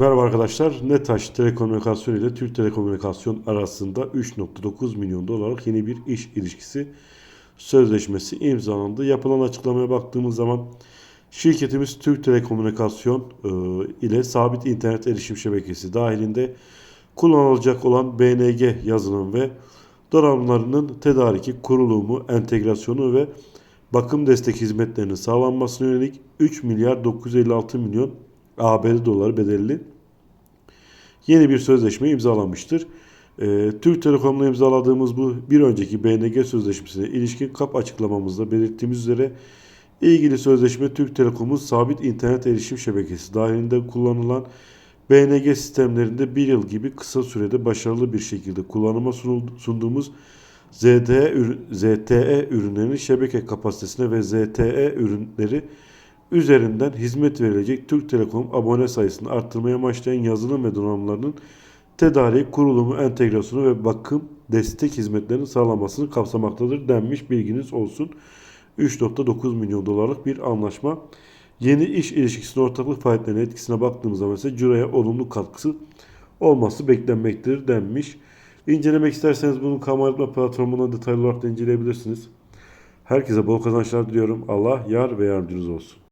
Merhaba arkadaşlar. Netaş Telekomünikasyon ile Türk Telekomünikasyon arasında 3.9 milyon dolarlık yeni bir iş ilişkisi sözleşmesi imzalandı. Yapılan açıklamaya baktığımız zaman şirketimiz Türk Telekomünikasyon e, ile sabit internet erişim şebekesi dahilinde kullanılacak olan BNG yazılım ve donanımlarının tedariki, kurulumu, entegrasyonu ve bakım destek hizmetlerinin sağlanmasına yönelik 3 milyar 956 milyon ABD doları bedelli yeni bir sözleşme imzalanmıştır. Ee, Türk Telekom'la imzaladığımız bu bir önceki BNG sözleşmesine ilişkin kap açıklamamızda belirttiğimiz üzere ilgili sözleşme Türk Telekom'un sabit internet erişim şebekesi dahilinde kullanılan BNG sistemlerinde bir yıl gibi kısa sürede başarılı bir şekilde kullanıma sunduğumuz ZTE, ZTE ürünlerinin şebeke kapasitesine ve ZTE ürünleri üzerinden hizmet verilecek Türk Telekom abone sayısını arttırmaya amaçlayan yazılım ve donanımlarının tedarik, kurulumu, entegrasyonu ve bakım destek hizmetlerinin sağlanmasını kapsamaktadır denmiş bilginiz olsun. 3.9 milyon dolarlık bir anlaşma. Yeni iş ilişkisinin ortaklık faaliyetlerinin etkisine baktığımız zaman ise Cüra'ya olumlu katkısı olması beklenmektedir denmiş. İncelemek isterseniz bunu kamu arıtma platformuna detaylı olarak da inceleyebilirsiniz. Herkese bol kazançlar diliyorum. Allah yar ve yardımcınız olsun.